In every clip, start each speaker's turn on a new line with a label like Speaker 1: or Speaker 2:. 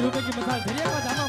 Speaker 1: મારી રૂપેજી મસાલ ધરિયા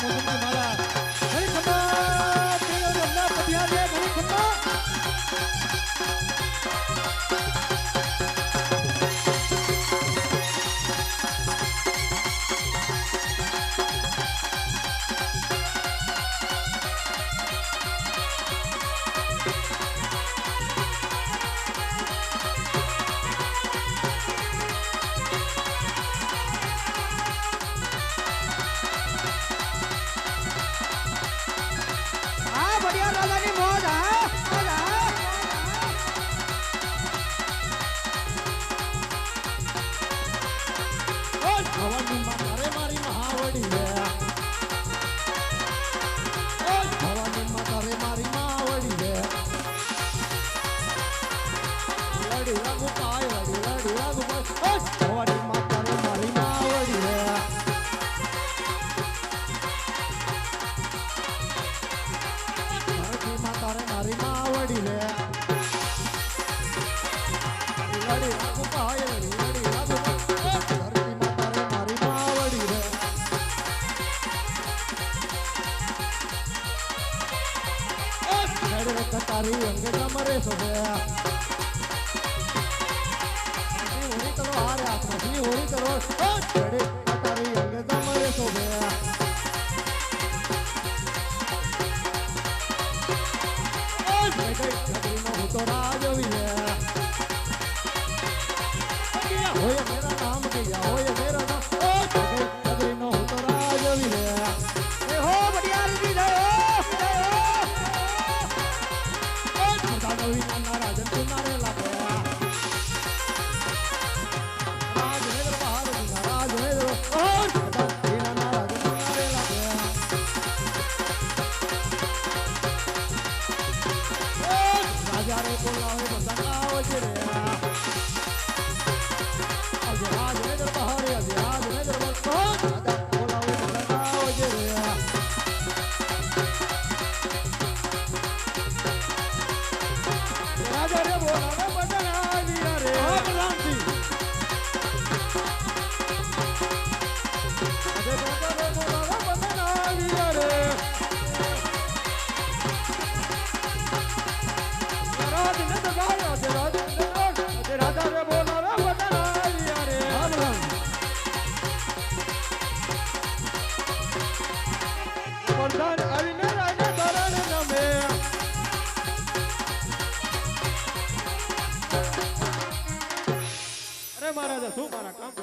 Speaker 1: તારી છો બે હોળી કરો હારે આપણે હોળી કરો લડી તારી હું તો રાજવી બોલાવે બધા આવજે રે મહારાજા શું મારા કામ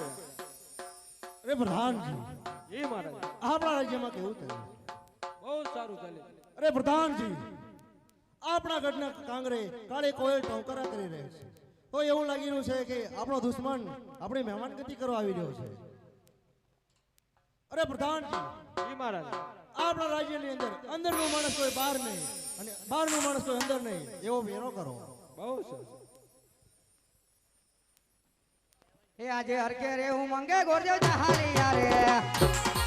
Speaker 1: અરે પ્રધાનજી
Speaker 2: મહારાજ.
Speaker 1: આપણા રાજ્યમાં કેવું થયું?
Speaker 2: બહુ સારું ચાલે
Speaker 1: અરે પ્રધાનજી આપણા ગઢના કાંગરે કાળે કોઈ ટોકરા કરી રહે છે. તો એવું લાગી રહ્યું છે કે આપણો દુશ્મન આપણી મહેમાનગતિ કરવા આવી રહ્યો છે. અરે પ્રધાનજી
Speaker 2: મહારાજ.
Speaker 1: આપણા રાજ્યની અંદર અંદરનો માણસ કોઈ બહાર નહીં. અને બહારનો માણસ કોઈ અંદર નહીં. એવો વેરો કરો.
Speaker 2: બહુ સરસ.
Speaker 3: એ આજે હરકે રે હું મંગે ગોરજો જહારી યારે.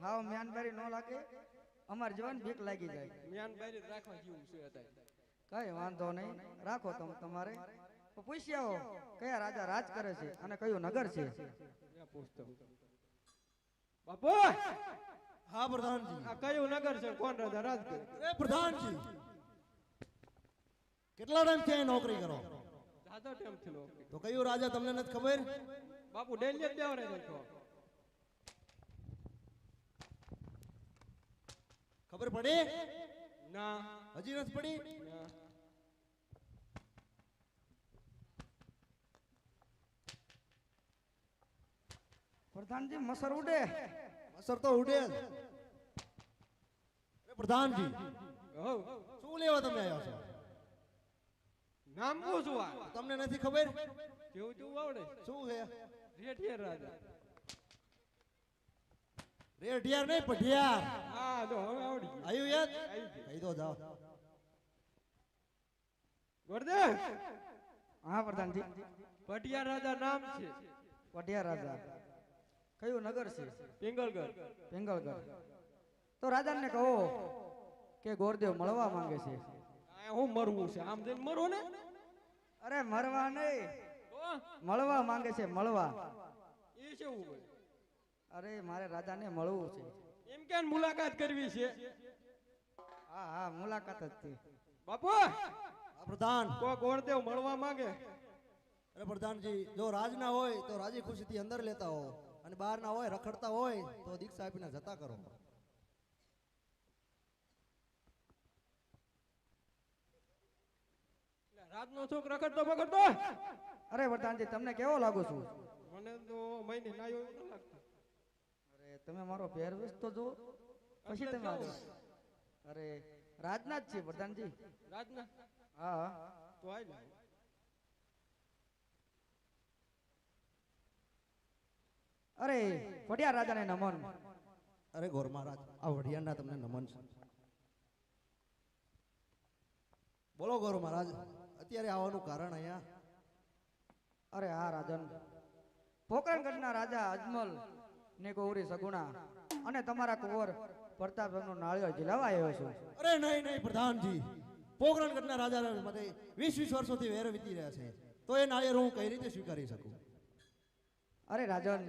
Speaker 3: હાવ મ્યાનબારી ન લાગે. અમાર જવાન ભીખ લાગી જાય.
Speaker 2: મ્યાનબારી રાખવા જેવું છે અત્યારે.
Speaker 3: કઈ વાંધો નહીં. રાખો તમે તમારે. પૂછી આવો કયા રાજા રાજ કરે છે અને કયું નગર છે?
Speaker 2: બાપુ
Speaker 1: હા. પ્રધાનજી.
Speaker 2: આ કયું નગર છે? કોણ રાજા? રાજ કરે
Speaker 1: એ પ્રધાનજી કેટલા ટાઈમથી અહીં નોકરી કરો?
Speaker 2: દાદા ટાઈમથી
Speaker 1: તો કયું રાજા તમને નથી ખબર?
Speaker 2: બાપુ ડેલી જ દેવરે દેખો
Speaker 1: ખબર પડી?
Speaker 2: ના.
Speaker 1: હજી નથી પડી?
Speaker 3: પ્રધાનજી મસર ઉડે.
Speaker 1: મસર તો ઉડે પ્રધાનજી શું લેવા તમે આવ્યા છો?
Speaker 2: નામ શું છું
Speaker 1: તમને નથી ખબર?
Speaker 2: કેવું કેવું આવડે.
Speaker 1: શું છે?
Speaker 2: રેઠિયર રાજા.
Speaker 1: રેઢિયાર નહીં પઢિયાર
Speaker 2: હા જો હવે આવડી ગયું.
Speaker 1: યાદ કહી દો જાઓ.
Speaker 2: ગોરદે
Speaker 3: હા પ્રધાનજી.
Speaker 2: પટિયા રાજા નામ છે.
Speaker 3: પટિયા રાજા. કયું નગર છે?
Speaker 2: પિંગલગઢ.
Speaker 3: પિંગળગઢ તો રાજાને કહો કે ગોરદેવ મળવા માંગે છે.
Speaker 2: આ હું મરવું છે? આમ જઈને મરો ને?
Speaker 3: અરે મરવા નહીં. મળવા માંગે છે મળવા.
Speaker 2: એ કેવું હોય?
Speaker 3: અરે મારે રાજાને મળવું છે.
Speaker 2: એમ કેમ મુલાકાત કરવી છે?
Speaker 3: હા હા મુલાકાત જ છે
Speaker 2: બાપુ!
Speaker 1: પ્રધાન.
Speaker 2: કોઈ ગોળદેવ મળવા માંગે.
Speaker 1: અરે પ્રધાનજી જો રાજ ના હોય તો રાજી ખુશીથી અંદર લેતા હો. અને બહાર ના હોય રખડતા હોય તો દીક્ષા આપીને જતા કરો.
Speaker 2: રાજનો છોક રખડતો બગડતો
Speaker 3: અરે પ્રધાનજી તમને કેવો લાગુ છું?
Speaker 2: મને તો મહિને નાયો એવું લાગતું.
Speaker 3: તમે મારો પહેરવેશ તો જો પછી તમે આવો. અરે રાજના જ છે પ્રધાનજી.
Speaker 2: રાજના
Speaker 3: હા.
Speaker 2: તો આવી
Speaker 3: અરે વડિયા રાજાને નમન.
Speaker 1: અરે ગોર મહારાજ આ વડિયાના તમને નમન છે. બોલો ગોર મહારાજ અત્યારે આવવાનું કારણ અહીંયા?
Speaker 3: અરે હા રાજન. પોકરણગઢના રાજા અજમલ ને ગૌરી સગુણા. અને તમારા કુંવર પ્રતાપનો નાળિયો જીલાવા આવ્યો છું.
Speaker 1: અરે નહીં નહીં પ્રધાનજી. પોકરણગઢના રાજા માટે વીસ વીસ વર્ષોથી વેર વીતી રહ્યા છે. તો એ નાળિયેર હું કઈ રીતે સ્વીકારી શકું?
Speaker 3: અરે રાજન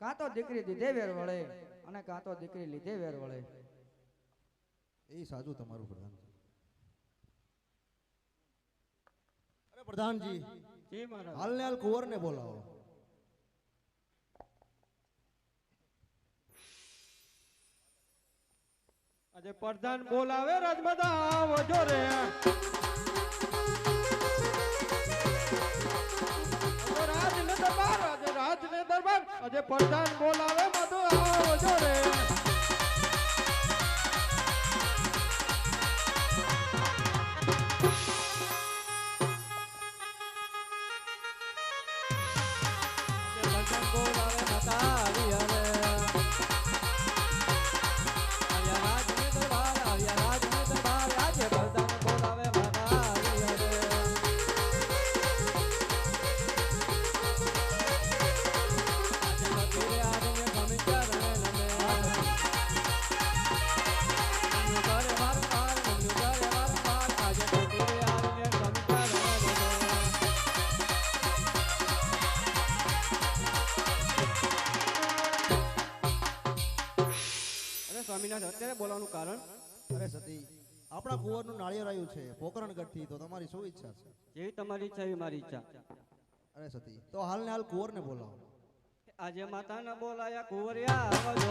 Speaker 3: કાં તો દીકરી દીધે વેર વળે અને કાં તો દીકરી લીધે વેર વળે.
Speaker 1: એ સાચું તમારું પ્રધાનજી. અરે પ્રધાનજી હાલને હાલ કુંવરને બોલાવો.
Speaker 2: આજે પ્રધાન બોલાવે રાજમાતા આવજો રે. આજે રાજ દરબાર, આજે રાજ ને દરબાર, આજે પ્રધાન બોલાવે મધુ આવજો રે. અરે છે. અત્યારે બોલાવાનું કારણ?
Speaker 1: અરે સતી આપણા કુંવરનું નાળિયેર આવ્યું છે પોકરણગઢથી તો તમારી શું ઈચ્છા છે?
Speaker 4: જેવી તમારી ઈચ્છા એવી મારી ઈચ્છા.
Speaker 1: અરે સતી તો હાલને હાલ કુંવરને બોલાવો.
Speaker 4: આજે માતાના બોલાયા કુંવરિયા આવજો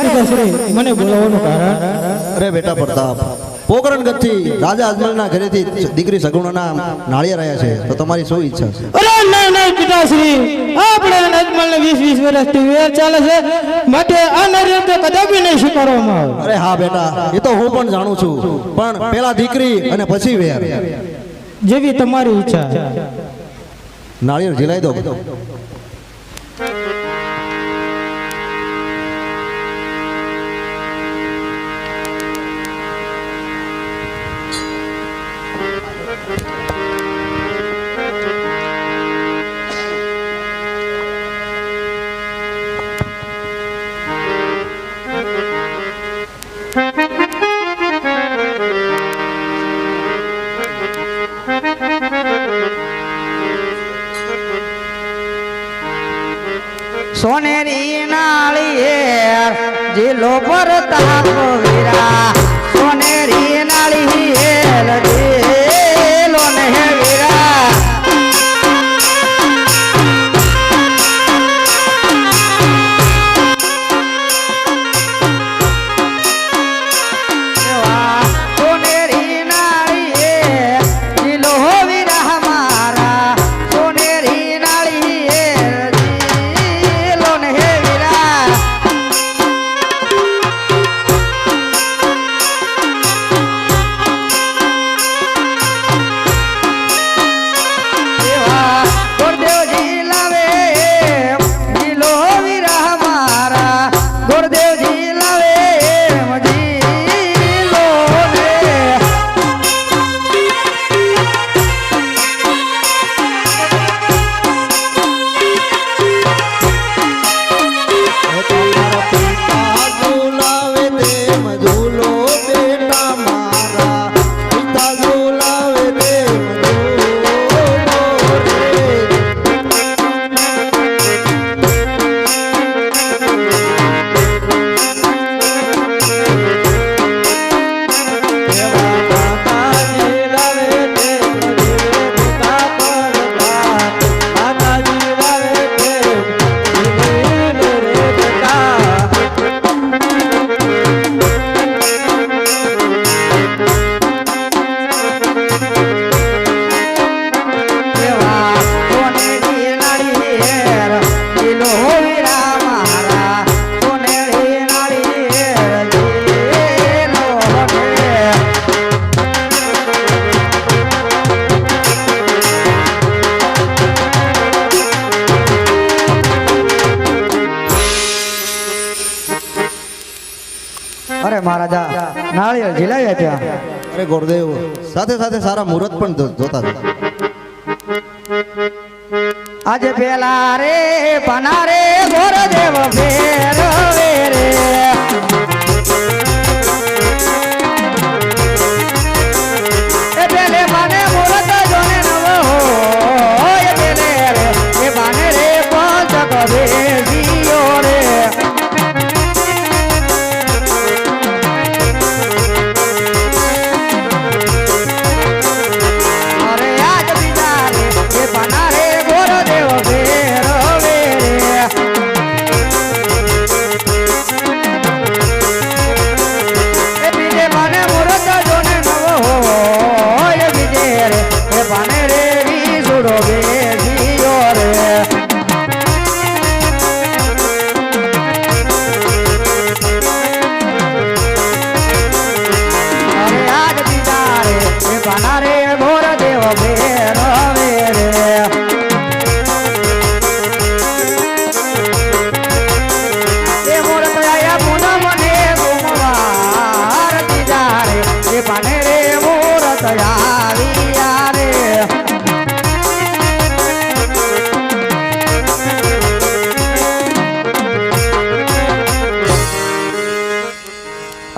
Speaker 5: પિતાશ્રી મને બોલાવવાનું કારણ?
Speaker 1: અરે બેટા પ્રતાપ પોકરણ ગઢથી રાજા અજમલના ઘરેથી દીકરી સગુણાના નાળિયેર આવ્યા છે તો તમારી શું ઈચ્છા છે?
Speaker 5: અરે નહીં નહીં પિતાશ્રી આપણે નજમલ ને વીસ વીસ વર્ષથી વેર ચાલે છે માટે આ નરેન્દ્ર કદાપી નહીં સ્વીકારવામાં આવે.
Speaker 1: અરે હા બેટા એ તો હું પણ જાણું છું પણ પેલા દીકરી અને પછી વેર.
Speaker 5: જેવી તમારી ઈચ્છા.
Speaker 1: નાળિયેર ઝીલાઈ દો.
Speaker 3: સોનેરી નાળિયેર જિલ્લો પ્રતાપ વીરા સોનેરી હેલ જિલ્લો અરે મહારાજા નાળિયેર ઝીલાવ્યા ત્યાં.
Speaker 1: અરે ગુરુદેવ સાથે સાથે સારા મુહૂર્ત પણ જોતા
Speaker 3: આજે પેલા રે પના રે ગોરદેવ ફેરવે રે.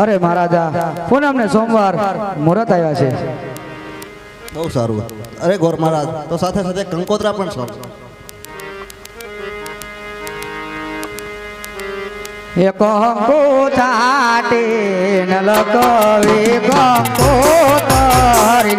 Speaker 3: અરે મહારાજા પૂનમ ને સોમવાર મુહૂર્ત આવ્યા છે?
Speaker 1: બહુ સારું. અરે ગોર મહારાજ તો સાથે સાથે કંકોત્રા પણ છે
Speaker 3: એક કંકુ ચાટે ન લકવી કંકુ તરી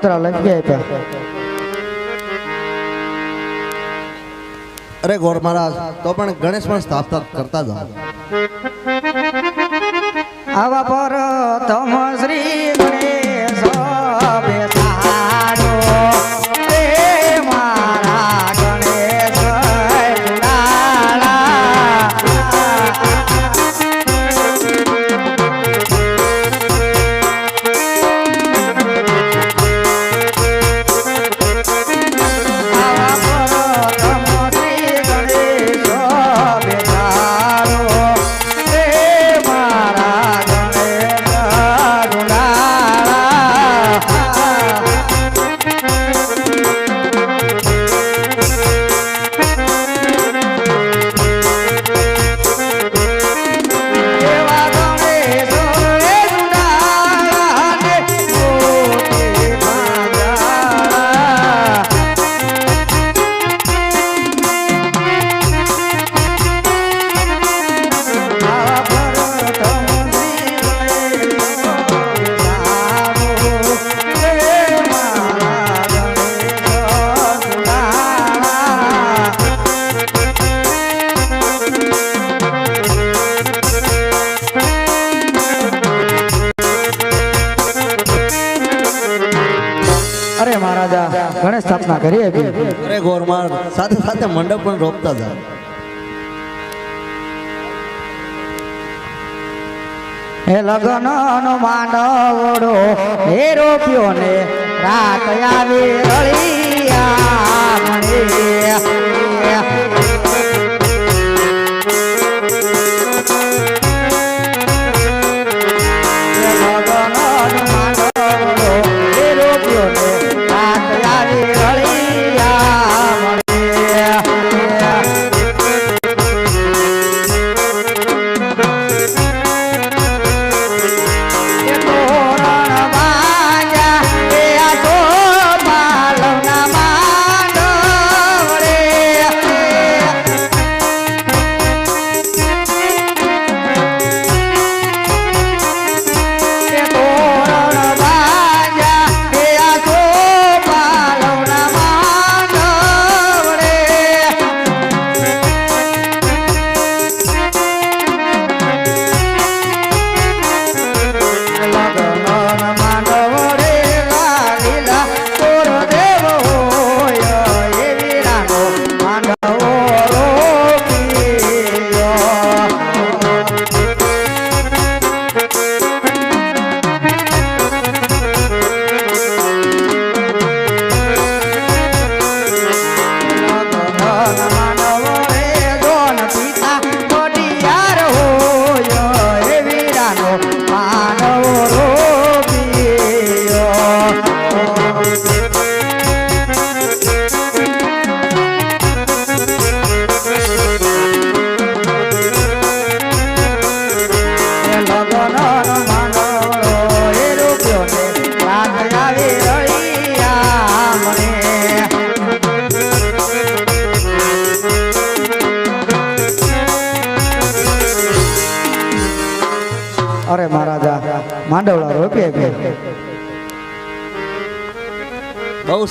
Speaker 3: કંકોત્રા લખી આપ્યા
Speaker 1: અરે ગોર મહારાજ તો પણ ગણેશ પણ સ્થાપતા કરતા જ
Speaker 3: આવા પર તમ
Speaker 1: સાથે સાથે મંડપ પણ રોપતા જાઓ.
Speaker 3: હે લગન નો માંડવડો હે રોપ્યો ને રાત આવી રળિયા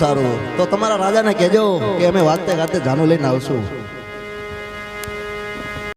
Speaker 1: સારું. તો તમારા રાજાને કહેજો કે અમે વાતે ગાતે જાનું લઈને આવશું.